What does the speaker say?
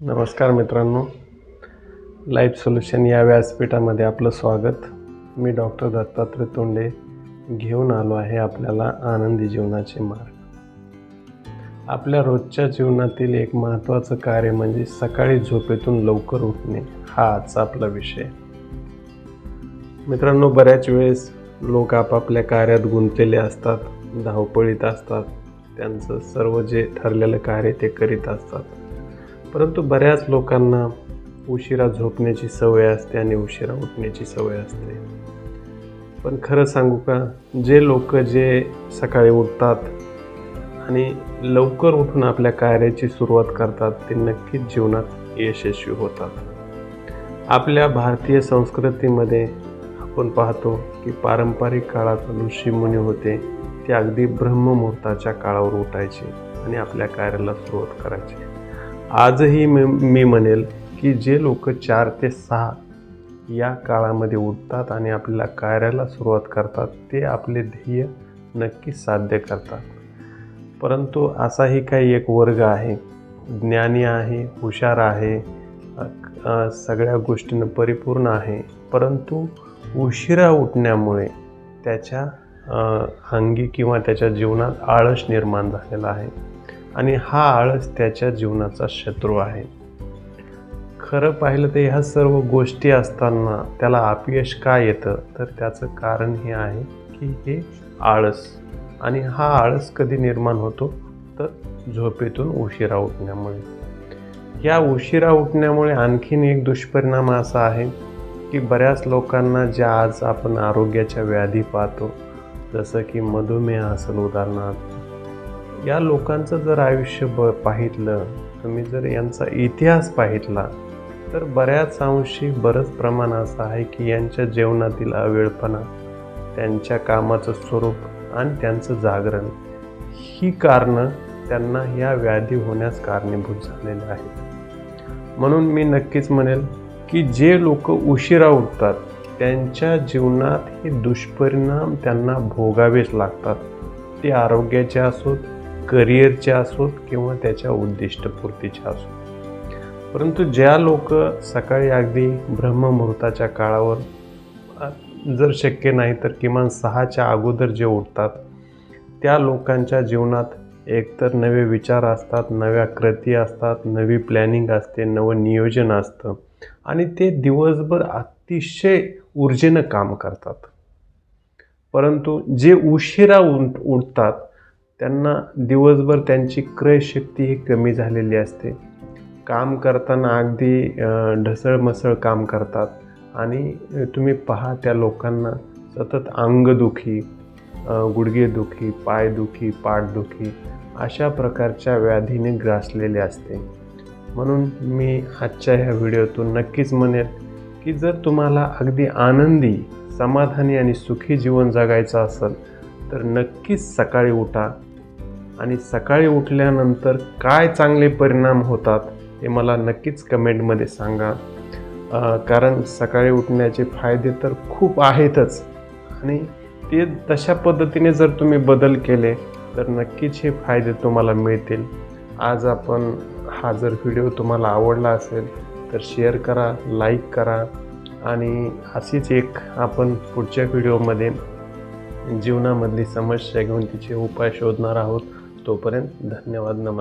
नमस्कार मित्रांनो. Life solution या व्यासपीठामध्ये आपलं स्वागत. मी डॉक्टर दत्तात्रय तोंडे घेऊन आलो आहे आपल्याला आनंदी जीवनाचे मार्ग. आपल्या रोजच्या जीवनातील एक महत्त्वाचं कार्य म्हणजे सकाळी झोपेतून लवकर उठणे हा आजचा आपला विषय. मित्रांनो बऱ्याच वेळेस लोक आपापल्या कार्यात गुंतलेले असतात धावपळीत असतात. त्यांचं सर्व जे ठरलेलं कार्य ते करीत असतात. परंतु बऱ्याच लोकांना उशिरा झोपण्याची सवय असते आणि उशिरा उठण्याची सवय असते. पण खरं सांगू का जे लोक जे सकाळी उठतात आणि लवकर उठून आपल्या कार्याची सुरुवात करतात ते नक्कीच जीवनात यशस्वी होतात. आपल्या भारतीय संस्कृतीमध्ये आपण पाहतो की पारंपरिक काळात ऋषीमुनी होते ते अगदी ब्रह्ममुहूर्ताच्या काळावर उठायचे आणि आपल्या कार्याला सुरुवात करायची. आजही मी मी म्हणेल की जे लोक चार ते सहा या काळामध्ये उठतात आणि आपल्याला कार्याला सुरुवात करतात ते आपले ध्येय नक्की साध्य करतात. परंतु असाही काही एक वर्ग आहे ज्ञानी आहे हुशार आहे सगळ्या गोष्टीनं परिपूर्ण आहे परंतु उशिरा उठण्यामुळे त्याच्या अंगी किंवा त्याच्या जीवनात आळस निर्माण झालेला आहे. आणि हा आळस त्याच्या जीवनाचा शत्रू आहे. खरं पाहिलं तर ह्या सर्व गोष्टी असताना त्याला अपयश का येतं? तर त्याचं कारण हे आहे की हे आळस. आणि हा आळस कधी निर्माण होतो? तर झोपेतून उशिरा उठण्यामुळे. या उशिरा उठण्यामुळे आणखीन एक दुष्परिणाम असा आहे की बऱ्याच लोकांना ज्या आज आपण आरोग्याच्या व्याधी पाहतो जसं की मधुमेह असेल उदाहरणार्थ या लोकांचं जर आयुष्य ब पाहितलं तुम्ही जर यांचा इतिहास पाहितला तर बऱ्याच अंशी बरंच प्रमाण असं आहे की यांच्या जेवणातील अवेळपणा त्यांच्या कामाचं स्वरूप आणि त्यांचं जागरण ही कारणं त्यांना या व्याधी होण्यास कारणीभूत झालेले आहेत. म्हणून मी नक्कीच म्हणेल की जे लोक उशिरा उठतात त्यांच्या जीवनात हे दुष्परिणाम त्यांना भोगावेच लागतात. ते आरोग्याचे असोत करिअरच्या असोत किंवा त्याच्या उद्दिष्टपूर्तीच्या असोत. परंतु ज्या लोक सकाळी अगदी ब्रह्ममुहूर्ताच्या काळावर जर शक्य नाही तर किमान सहाच्या अगोदर जे उठतात त्या लोकांच्या जीवनात एकतर नवे विचार असतात नव्या कृती असतात नवी प्लॅनिंग असते नवं नियोजन असतं आणि ते दिवसभर अतिशय ऊर्जेनं काम करतात. परंतु जे उशिरा उठ उठतात त्यांना दिवसभर त्यांची क्रयशक्ती ही कमी झालेली असते. काम करताना अगदी ढसळमसळ काम करतात. आणि तुम्ही पहा त्या लोकांना सतत अंगदुखी गुडघेदुखी पायदुखी पाठदुखी अशा प्रकारच्या व्याधीने ग्रासलेले असते. म्हणून मी आजच्या ह्या व्हिडिओतून नक्कीच म्हणेन की जर तुम्हाला अगदी आनंदी समाधानी आणि सुखी जीवन जगायचं असेल तर नक्कीच सकाळी उठा आणि सकाळी उठल्यानंतर काय चांगले परिणाम होतात हे मला नक्कीच कमेंटमध्ये सांगा. कारण सकाळी उठण्याचे फायदे तर खूप आहेतच. आणि ते तशा पद्धतीने जर तुम्ही बदल केले तर नक्कीच हे फायदे तुम्हाला मिळतील. आज आपण हा जर व्हिडिओ तुम्हाला आवडला असेल तर शेअर करा लाईक करा. आणि अशीच एक आपण पुढच्या व्हिडिओमध्ये जीवनामधली समस्या घेऊन तिचे उपाय शोधणार आहोत. तोपर्यंत धन्यवाद नमस्कार.